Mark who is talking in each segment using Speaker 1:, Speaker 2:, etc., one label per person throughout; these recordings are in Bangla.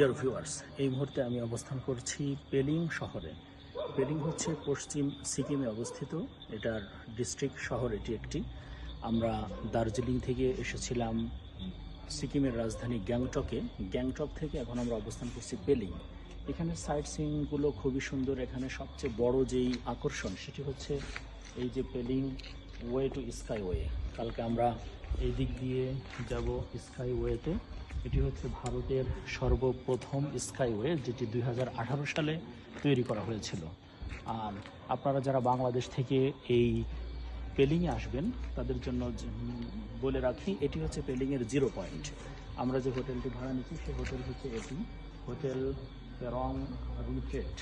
Speaker 1: ডিয়ার ভিউয়ার্স এই মুহূর্তে আমি অবস্থান করছি পেলিং শহরে। পেলিং হচ্ছে পশ্চিম সিকিমে অবস্থিত। এটার ডিস্ট্রিক্ট শহর, এটি একটি। আমরা দার্জিলিং থেকে এসেছিলাম সিকিমের রাজধানী গ্যাংটকে। গ্যাংটক থেকে এখন আমরা অবস্থান করছি পেলিং। এখানে সাইট সিনগুলো খুবই সুন্দর। এখানে সবচেয়ে বড় যেই আকর্ষণ, সেটি হচ্ছে এই যে পেলিং ওয়ে টু স্কাই ওয়ে কালকে আমরা এই দিক দিয়ে যাব স্কাই ওয়েতে এটি হচ্ছে ভারতের সর্বপ্রথম স্কাইওয়ে, যেটি দুই হাজার আঠারো সালে তৈরি করা হয়েছিল। আর আপনারা যারা বাংলাদেশ থেকে এই পেলিংয়ে আসবেন, তাদের জন্য বলে রাখি, এটি হচ্ছে পেলিংয়ের জিরো পয়েন্ট। আমরা যে হোটেলটি ভাড়া নিচ্ছি, সেই হোটেল হচ্ছে এটি। হোটেল পেরং রিট্রেট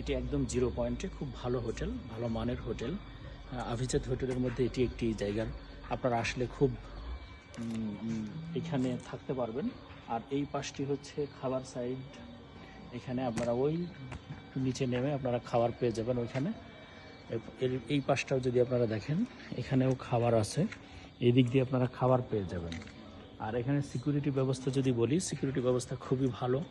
Speaker 1: এটি একদম জিরো পয়েন্টে, খুব ভালো হোটেল, ভালো মানের হোটেল। আভিজাত হোটেলের মধ্যে এটি একটি জায়গার আপনারা আসলে খুব এখানে থাকতে পারবেন। আর এই পাশটি হচ্ছে খাবার সাইড এখানে আপনারা ওই নিচে নেমে আপনারা খাবার পেয়ে যাবেন ওইখানে। এর- এই পাশটাও যদি আপনারা দেখেন, এখানেও খাবার আছে। এই দিক দিয়ে আপনারা খাবার পেয়ে যাবেন। আর এখানে সিকিউরিটি ব্যবস্থা যদি বলি সিকিউরিটি ব্যবস্থা খুবই ভালো।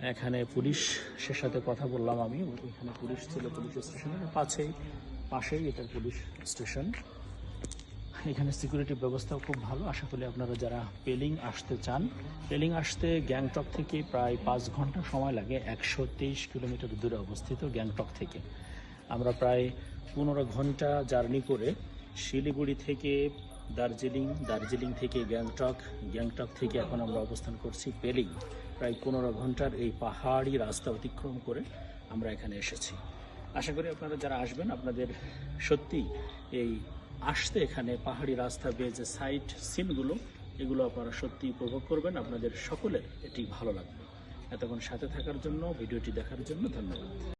Speaker 1: এখানে পুলিশের সাথে কথা বললাম আমি। এখানে পুলিশ ছিল পুলিশ স্টেশনের পাশেই পাশেই এটা পুলিশ স্টেশন। এখানে সিকিউরিটি ব্যবস্থাও খুব ভালো। আশা করি আপনারা যারা পেলিং আসতে চান, পেলিং আসতে গ্যাংটক থেকে প্রায় পাঁচ ঘণ্টা সময় লাগে, একশো তেইশ কিলোমিটার দূরে অবস্থিত গ্যাংটক থেকে। আমরা প্রায় পনেরো ঘণ্টা জার্নি করে শিলিগুড়ি থেকে দার্জিলিং দার্জিলিং থেকে গ্যাংটক গ্যাংটক থেকে এখন আমরা অবস্থান করছি পেলিং। প্রায় পনেরো ঘণ্টার এই পাহাড়ি রাস্তা অতিক্রম করে আমরা এখানে এসেছি। আশা করি আপনারা যারা আসবেন, আপনাদের সত্যি এই আসতে এখানে পাহাড়ি রাস্তা বেয়ে যে সাইট সিনগুলো এগুলো আপনারা সত্যি উপভোগ করবেন। আপনাদের সকলের এটি ভালো লাগবে। এতক্ষণ সাথে থাকার জন্য, ভিডিওটি দেখার জন্য ধন্যবাদ।